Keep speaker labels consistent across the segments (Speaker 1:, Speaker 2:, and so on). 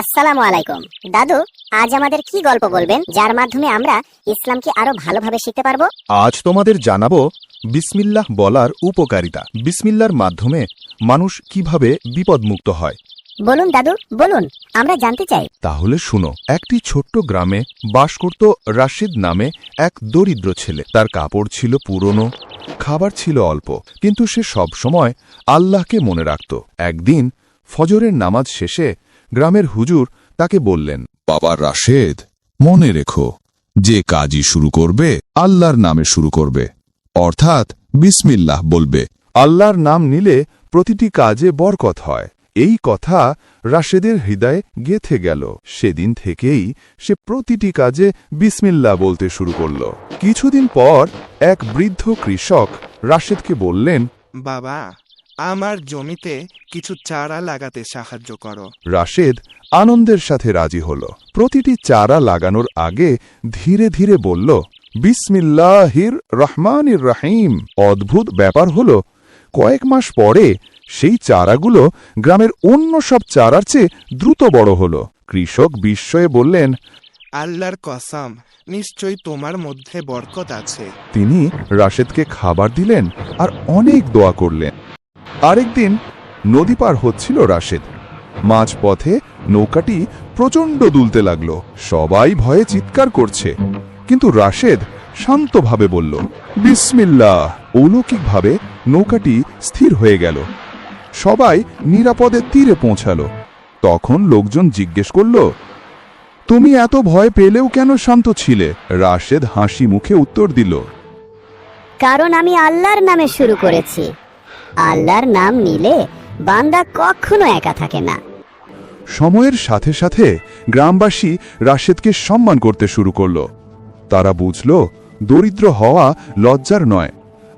Speaker 1: আসসালামু আলাইকুম। দাদু আজ আমাদের কি গল্প বলবেন যার মাধ্যমে আমরা ইসলামকে আরও ভালোভাবে শিখতে পারব?
Speaker 2: আজ তোমাদের জানাব বিসমিল্লাহ বলার উপকারিতা। বিসমিল্লার মাধ্যমে মানুষ কীভাবে বিপদমুক্ত হয়।
Speaker 1: বলুন দাদু বলুন আমরা জানতে চাই।
Speaker 2: তাহলে শুনো একটি ছোট্ট গ্রামে বাস করত রাশিদ নামে এক দরিদ্র ছেলে। তার কাপড় ছিল পুরনো খাবার ছিল অল্প কিন্তু সে সব সময় আল্লাহকে মনে রাখত। একদিন ফজরের নামাজ শেষে গ্রামের হুজুর তাকে বললেন,
Speaker 3: বাবা রাশেদ, মনে রেখো, যে কাজই শুরু করবে, আল্লাহর নামে শুরু করবে। অর্থাৎ বিসমিল্লাহ বলবে।
Speaker 2: আল্লাহর নাম নিলে প্রতিটি কাজে বরকত হয়। এই কথা রাশেদের হৃদয়ে গেথে গেল। সেদিন থেকেই সে প্রতিটি কাজে বিসমিল্লা বলতে শুরু করল। কিছুদিন পর এক বৃদ্ধ কৃষক রাশেদকে বললেন,
Speaker 4: বাবা আমার জমিতে কিছু চারা লাগাতে সাহায্য করো।
Speaker 2: রাশেদ আনন্দের সাথে রাজি হল। প্রতিটি চারা লাগানোর আগে ধীরে ধীরে বলল বিসমিল্লাহির রহমানির রাহিম। অদ্ভুত ব্যাপার হল কয়েক মাস পরে সেই চারাগুলো গ্রামের অন্য সব চারার চেয়ে দ্রুত বড় হল। কৃষক বিস্ময়ে বললেন
Speaker 4: আল্লাহর কসম নিশ্চয়ই তোমার মধ্যে বরকত আছে।
Speaker 2: তিনি রাশেদকে খাবার দিলেন আর অনেক দোয়া করলেন। আরেকদিন নদী পার হচ্ছিল রাশেদ। মাঝপথে নৌকাটি প্রচণ্ড দুলতে লাগল। সবাই ভয়ে চিৎকার করছে। কিন্তু রাশেদ শান্তভাবে বলল, বিসমিল্লাহ। অলৌকিকভাবে নৌকাটি স্থির হয়ে গেল। সবাই নিরাপদে তীরে পৌঁছালো। তখন লোকজন জিজ্ঞেস করল, তুমি এত ভয় পেলেও কেন শান্ত ছিলে? রাশেদ হাসি মুখে উত্তর দিল,
Speaker 1: কারণ আমি আল্লাহর নামে শুরু করেছি। আল্লাহর নাম নিলে বান্দা কখনো একা থাকে না।
Speaker 2: সময়ের সাথে সাথে গ্রামবাসী রাশেদকে সম্মান করতে শুরু করল। তারা বুঝল দরিদ্র হওয়া লজ্জার নয়।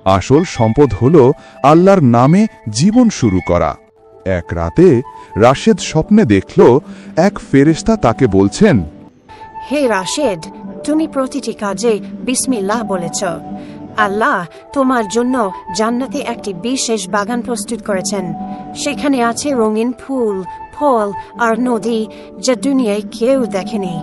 Speaker 2: আসল সম্পদ হল আল্লাহর নামে জীবন শুরু করা। এক রাতে রাশেদ স্বপ্নে দেখল এক ফেরেশতা তাকে বলছেন
Speaker 5: হে রাশেদ তুমি প্রতিটি কাজে বিসমিল্লাহ বলেছ। আল্লাহ তোমার জন্য জান্নাতে একটি বিশেষ বাগান প্রস্তুত করেছেন। সেখানে আছে রঙিন ফুল, ফল আর নদী যা দুনিয়ায় কেউ দেখেনি।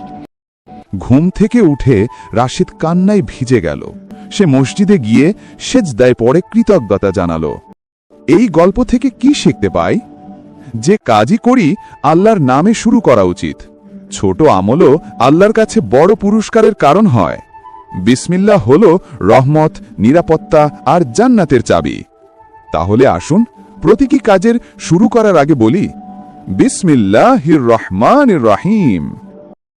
Speaker 2: ঘুম থেকে উঠে রাশিদ কান্নায় ভিজে গেল। সে মসজিদে গিয়ে সেজদায় পড়ে কৃতজ্ঞতা জানালো। এই গল্প থেকে কি শিখতে পাই? যে কাজই করি, আল্লাহর নামে শুরু করা উচিত। ছোট আমলও আল্লাহর কাছে বড় পুরস্কারের কারণ হয়। বিসমিল্লাহ হল রহমত, নিরাপত্তা আর জান্নাতের চাবি। তাহলে আসুন প্রতীকী কাজের শুরু করার আগে বলি, বিসমিল্লাহির রহমান রহিম।